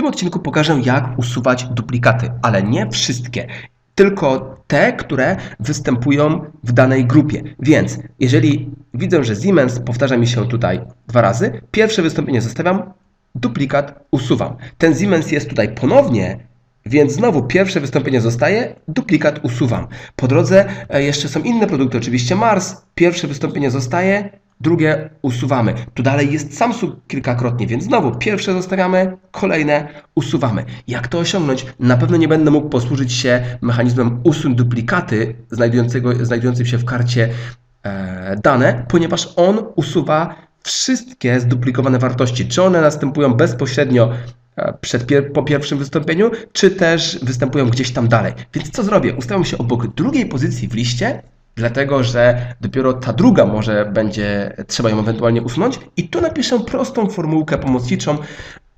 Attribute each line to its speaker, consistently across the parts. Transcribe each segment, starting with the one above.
Speaker 1: tym odcinku pokażę, jak usuwać duplikaty, ale nie wszystkie, tylko te, które występują w danej grupie. Więc jeżeli widzę, że Siemens powtarza mi się tutaj dwa razy, pierwsze wystąpienie zostawiam, duplikat usuwam. Ten Siemens jest tutaj ponownie, więc znowu pierwsze wystąpienie zostaje, duplikat usuwam. Po drodze e, jeszcze są inne produkty, oczywiście Mars, pierwsze wystąpienie zostaje, drugie usuwamy. Tu dalej jest Samsung kilkakrotnie, więc znowu pierwsze zostawiamy, kolejne usuwamy. Jak to osiągnąć? Na pewno nie będę mógł posłużyć się mechanizmem usuń duplikaty znajdującego, znajdującym się w karcie e, dane, ponieważ on usuwa wszystkie zduplikowane wartości. Czy one następują bezpośrednio e, przed pier po pierwszym wystąpieniu, czy też występują gdzieś tam dalej. Więc co zrobię? Ustawiam się obok drugiej pozycji w liście, dlatego że dopiero ta druga może będzie, trzeba ją ewentualnie usunąć i tu napiszę prostą formułkę pomocniczą,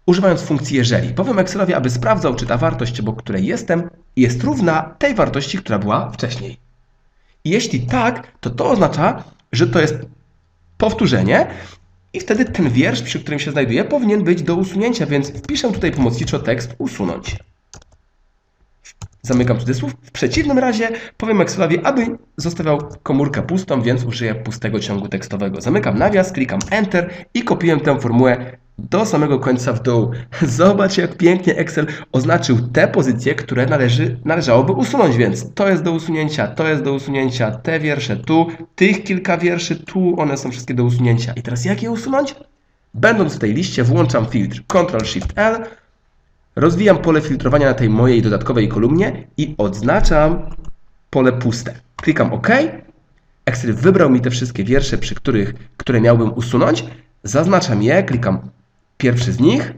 Speaker 1: używając funkcji jeżeli. Powiem Excelowi, aby sprawdzał, czy ta wartość, obok której jestem, jest równa tej wartości, która była wcześniej. I jeśli tak, to to oznacza, że to jest powtórzenie i wtedy ten wiersz, przy którym się znajduje, powinien być do usunięcia, więc wpiszę tutaj pomocniczo tekst usunąć. Zamykam cudzysłów. W przeciwnym razie powiem Excelowi, aby zostawiał komórkę pustą, więc użyję pustego ciągu tekstowego. Zamykam nawias, klikam Enter i kopiuję tę formułę do samego końca w dół. Zobacz, jak pięknie Excel oznaczył te pozycje, które należy, należałoby usunąć, więc to jest do usunięcia, to jest do usunięcia, te wiersze tu, tych kilka wierszy tu, one są wszystkie do usunięcia. I teraz jak je usunąć? Będąc w tej liście włączam filtr Ctrl-Shift-L, Rozwijam pole filtrowania na tej mojej dodatkowej kolumnie i odznaczam pole puste. Klikam OK. Excel wybrał mi te wszystkie wiersze, przy których, które miałbym usunąć. Zaznaczam je, klikam pierwszy z nich,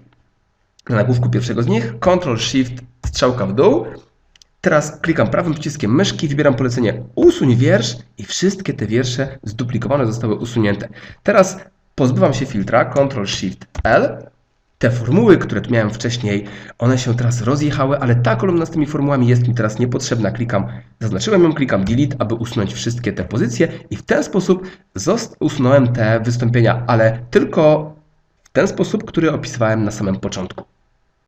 Speaker 1: na nagłówku pierwszego z nich, Ctrl Shift, strzałka w dół. Teraz klikam prawym przyciskiem myszki, wybieram polecenie usuń wiersz i wszystkie te wiersze zduplikowane zostały usunięte. Teraz pozbywam się filtra, Ctrl Shift L, te formuły, które tu miałem wcześniej, one się teraz rozjechały, ale ta kolumna z tymi formułami jest mi teraz niepotrzebna. Klikam, zaznaczyłem ją, klikam delete, aby usunąć wszystkie te pozycje i w ten sposób usunąłem te wystąpienia, ale tylko w ten sposób, który opisywałem na samym początku.